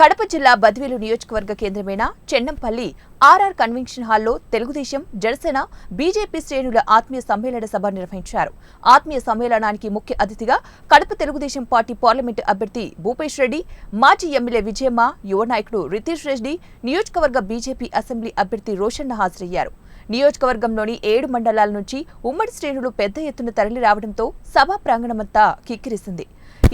కడప జిల్లా బద్వేలు నియోజకవర్గ కేంద్రమైన చెన్నంపల్లి ఆర్ఆర్ కన్వెన్షన్ హాల్లో తెలుగుదేశం జనసేన బీజేపీ శ్రేణుల ఆత్మీయ సమ్మేళన సభ నిర్వహించారు. ఆత్మీయ సమ్మేళనానికి ముఖ్య అతిథిగా కడప తెలుగుదేశం పార్టీ పార్లమెంటు అభ్యర్థి భూపేష్ రెడ్డి మాజీ ఎమ్మెల్యే విజయమ్మ యువ నాయకుడు రితీష్ రెడ్డి నియోజకవర్గ బీజేపీ అసెంబ్లీ అభ్యర్థి రోషన్న హాజరయ్యారు. నియోజకవర్గంలోని ఏడు మండలాల నుంచి ఉమ్మడి శ్రేణులు పెద్ద ఎత్తున తరలి రావడంతో సభా ప్రాంగణమంతా కిక్కిరిసింది.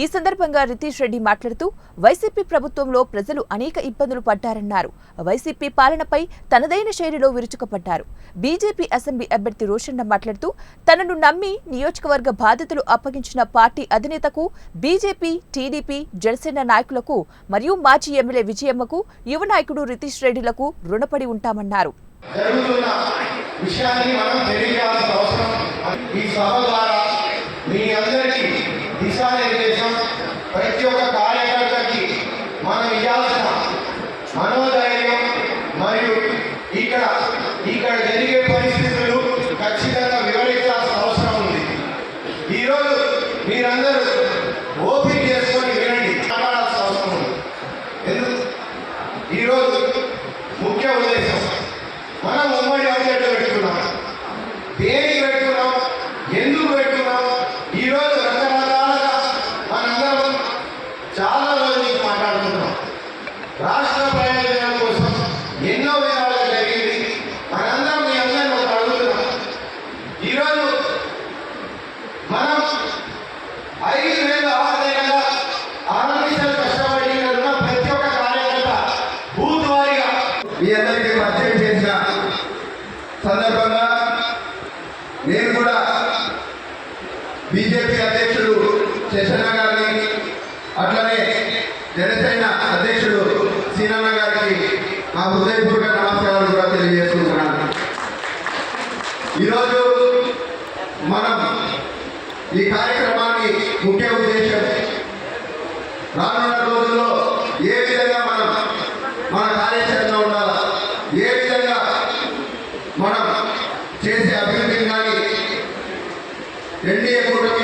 ఈ సందర్భంగా రితీష్ రెడ్డి మాట్లాడుతూ వైసీపీ ప్రభుత్వంలో ప్రజలు అనేక ఇబ్బందులు పడ్డారన్నారు. వైసీపీ పాలనపై తనదైన శైలిలో విరుచుకుపడ్డారు. బీజేపీ అసెంబ్లీ అభ్యర్థి రోషన్న మాట్లాడుతూ తనను నమ్మి నియోజకవర్గ బాధ్యతలు అప్పగించిన పార్టీ అధినేతకు బీజేపీ టీడీపీ జనసేన నాయకులకు మరియు మాజీ ఎమ్మెల్యే విజయమ్మకు యువ నాయకుడు రితీష్ రెడ్డిలకు రుణపడి ఉంటామన్నారు. జరుగుతున్న విషయాన్ని మనం తెలియజేయాల్సిన అవసరం ఈ సభ ద్వారా మీ అందరికీ దిశానిర్దేశం ప్రతి ఒక్క కార్యకర్తకి మనం ఇవ్వాల్సిన మనోధైర్యం మరియు ఇక్కడ ఇక్కడ జరిగే పరిస్థితులు ఖచ్చితంగా వివరించాల్సిన అవసరం ఉంది. ఈరోజు మీరందరూ ఓపిక చేసుకొని వినండి. మాట్లాడాల్సిన అవసరం ఉంది. ఎందుకు? ఈరోజు ముఖ్య ఉద్దేశం మీ అందరికీ పరిచయం చేసిన సందర్భంగా నేను కూడా బీజేపీ అధ్యక్షుడు శశన్న గారిని అట్లనే జనసేన అధ్యక్షుడు సీనన్న గారికి నా హృదయపూర్వక నమస్కారాలు కూడా తెలియజేస్తున్నాను. ఈరోజు మనం ఈ కార్యక్రమానికి ముఖ్య ఉద్దేశం రానున్న రోజుల్లో ఏ విధంగా మనం మన కార్యాచరణ ఉండాలా? ఏ విధంగా మనం చేసే అభివృద్ధిని కానీ ఎన్డీఏ కూటమిలో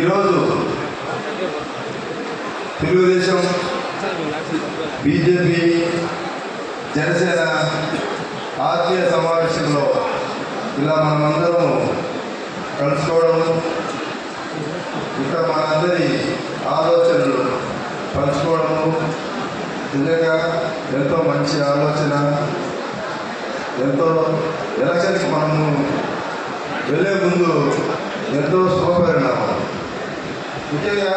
ఈరోజు తెలుగుదేశం బీజేపీ జనసేన ఆత్మీయ సమావేశంలో ఇలా మనమందరం కలుసుకోవడం ఇంకా మనందరి ఆలోచనలు పంచుకోవడము నిజంగా ఎంతో మంచి ఆలోచన ఎంతో ఎలక్షన్కి మనము వెళ్ళే ముందు ఎంతో శుభపరిణామం. ముఖ్యంగా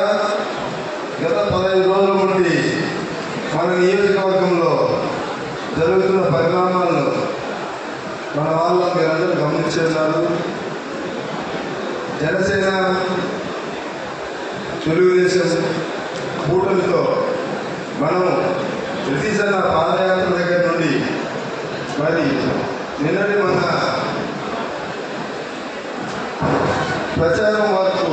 గత పదహైదు రోజుల నుండి మన నియోజకవర్గంలో జరుగుతున్న పరిణామాలను మన వాళ్ళ మీరందరూ గమనించి జనసేన తెలుగుదేశం కూటమితో మనం ప్రతిసన్న పాదయాత్ర దగ్గర నుండి మరి నిన్నటి మన ప్రచారం వరకు